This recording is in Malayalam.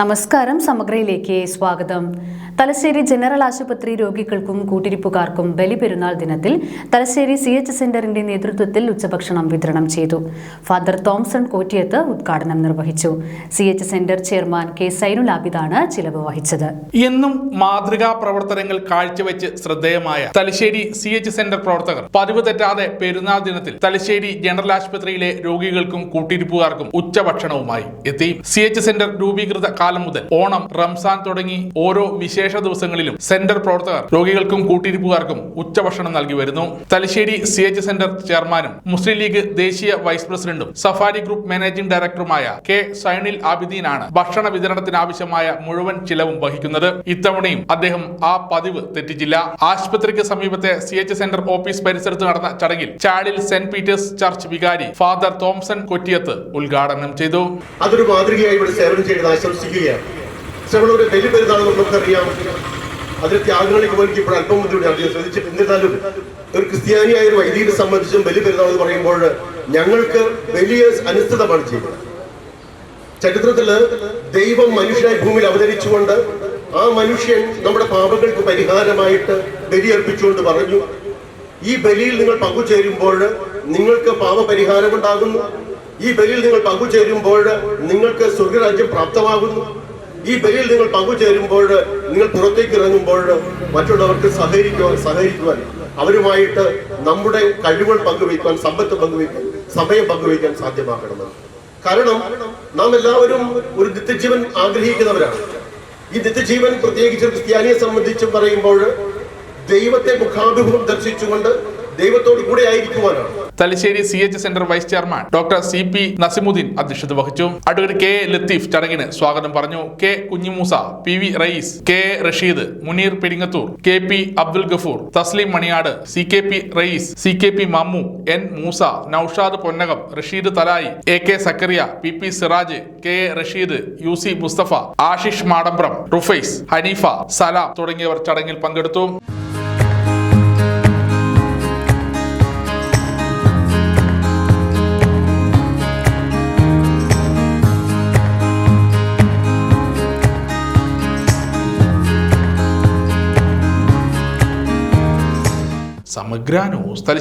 നമസ്കാരം സമഗ്രയിലേക്ക് സ്വാഗതം. തലശ്ശേരി ജനറൽ ആശുപത്രി രോഗികൾക്കും കൂട്ടിരിപ്പുകാർക്കും ബലിപെരുന്നാൾ ദിനത്തിൽ തലശ്ശേരി സി എച്ച് സെന്ററിന്റെ നേതൃത്വത്തിൽ ഉച്ചഭക്ഷണം വിതരണം ചെയ്തു. ഫാദർ തോംസൺ കോറ്റിയത്ത് ഉദ്ഘാടനം നിർവഹിച്ചു. C H centre chairman K Sainul ആബിദാണ് ചിലവ് വഹിച്ചത്. എന്നും മാതൃകാ പ്രവർത്തനങ്ങൾ കാഴ്ചവെച്ച് ശ്രദ്ധേയമായ തലശ്ശേരി സി എച്ച് സെന്റർ പ്രവർത്തകർ പതിവ് തെറ്റാതെ പെരുന്നാൾ ദിനത്തിൽ തലശ്ശേരി ജനറൽ ആശുപത്രിയിലെ രോഗികൾക്കും കൂട്ടിരിപ്പുകാർക്കും ഉച്ചഭക്ഷണവുമായി എത്തി. സി എച്ച് സെന്റർ രൂപീകൃത കാലം മുതൽ ഓണം റംസാൻ തുടങ്ങി ഓരോ വിശേഷ ദിവസങ്ങളിലും സെന്റർ പ്രവർത്തകർ രോഗികൾക്കും കൂട്ടിരിപ്പുകാർക്കും ഉച്ചഭക്ഷണം നൽകി വരുന്നു. തലശ്ശേരി സി എച്ച് സെന്റർ ചെയർമാനും മുസ്ലിം ലീഗ് ദേശീയ വൈസ് പ്രസിഡന്റും സഫാരി ഗ്രൂപ്പ് മാനേജിംഗ് ഡയറക്ടറുമായ കെ സൈനിൽ ആബിദീനാണ് ഭക്ഷണ വിതരണത്തിനാവശ്യമായ മുഴുവൻ ചിലവും വഹിക്കുന്നത്. ഇത്തവണയും അദ്ദേഹം ആ പതിവ് തെറ്റിച്ചില്ല. ആശുപത്രിക്ക് സമീപത്തെ സി എച്ച് സെന്റർ ഓഫീസ് പരിസരത്ത് നടന്ന ചടങ്ങിൽ ചാലിൽ സെന്റ് പീറ്റേഴ്സ് ചർച്ച് വികാരി ഫാദർ തോംസൺ കൊറ്റിയത്ത് ഉദ്ഘാടനം ചെയ്തു. അതൊരു മാതൃകയായി ഇവിടെ സേവനം ചെയ്യുന്നത് ആശംസിക്കുകയാണ് ശ്രമണയുടെ ബലി പെരുന്നാൾ നമുക്കറിയാം. അതിലെ ത്യാഗങ്ങളിൽ പോലും ഇപ്പോൾ അല്പം ബുദ്ധിമുട്ടി അദ്ദേഹം ശ്രദ്ധിച്ചിട്ട് എന്നിരുന്നാലും ഒരു ക്രിസ്ത്യാനിയായ ഒരു വൈദികരെ സംബന്ധിച്ചും ബലി പെരുന്നാൾ എന്ന് പറയുമ്പോൾ ഞങ്ങൾക്ക് വലിയ അനുസൃതമാണ് ചെയ്യുന്നത്. ചരിത്രത്തിൽ ദൈവം മനുഷ്യനായി ഭൂമിയിൽ അവതരിച്ചുകൊണ്ട് ആ മനുഷ്യൻ നമ്മുടെ പാപങ്ങൾക്ക് പരിഹാരമായിട്ട് ബലിയർപ്പിച്ചുകൊണ്ട് പറഞ്ഞു. ഈ ബലിയിൽ നിങ്ങൾ പങ്കുചേരുമ്പോൾ നിങ്ങൾക്ക് പാപപരിഹാരം ഉണ്ടാകുന്നു ഈ ബലിയിൽ നിങ്ങൾ പങ്കുചേരുമ്പോൾ നിങ്ങൾക്ക് സ്വർഗരാജ്യം പ്രാപ്തമാകുന്നു. ഈ ബലിയിൽ നിങ്ങൾ പങ്കുചേരുമ്പോൾ നിങ്ങൾ പുറത്തേക്ക് ഇറങ്ങുമ്പോൾ മറ്റുള്ളവർക്ക് സഹകരിക്കുവാൻ സഹകരിക്കുവാൻ അവരുമായിട്ട് നമ്മുടെ കഴിവുകൾ പങ്കുവയ്ക്കുവാൻ സമ്പത്ത് പങ്കുവയ്ക്കാൻ സമയം പങ്കുവയ്ക്കാൻ സാധ്യമാക്കണം കാരണം നാം എല്ലാവരും ഒരു നിത്യജീവൻ ആഗ്രഹിക്കുന്നവരാണ്. ഈ നിത്യജീവൻ പ്രത്യേകിച്ച് ക്രിസ്ത്യാനിയെ സംബന്ധിച്ച് പറയുമ്പോൾ ദൈവത്തെ മുഖാഭിമുഖം ദർശിച്ചുകൊണ്ട് ദൈവത്തോട് കൂടെ ആയിരിക്കുവാനാണ്. Thalassery C H centre vice chairman doctor C P Nasimuddin അധ്യക്ഷത വഹിച്ചു. അഡ്വക്കേറ്റ് കെ ലത്തീഫ് ചടങ്ങിന് സ്വാഗതം പറഞ്ഞു. K Kunhimoosa P V Rayees K Rasheed Muneer Peringathur K P Abdul Gafoor Thaslim Maniyad C K P Rayees C K P Mammu N Moosa Noushad Ponnakam Rasheed Thalayi A K Sakkariya P P Siraj K Rasheed U C Musthafa Ashish Madambram Rufais Haneefa Salam തുടങ്ങിയവർ ചടങ്ങിൽ പങ്കെടുത്തു. സമഗ്ര ന്യൂസ് തലശ്ശേരി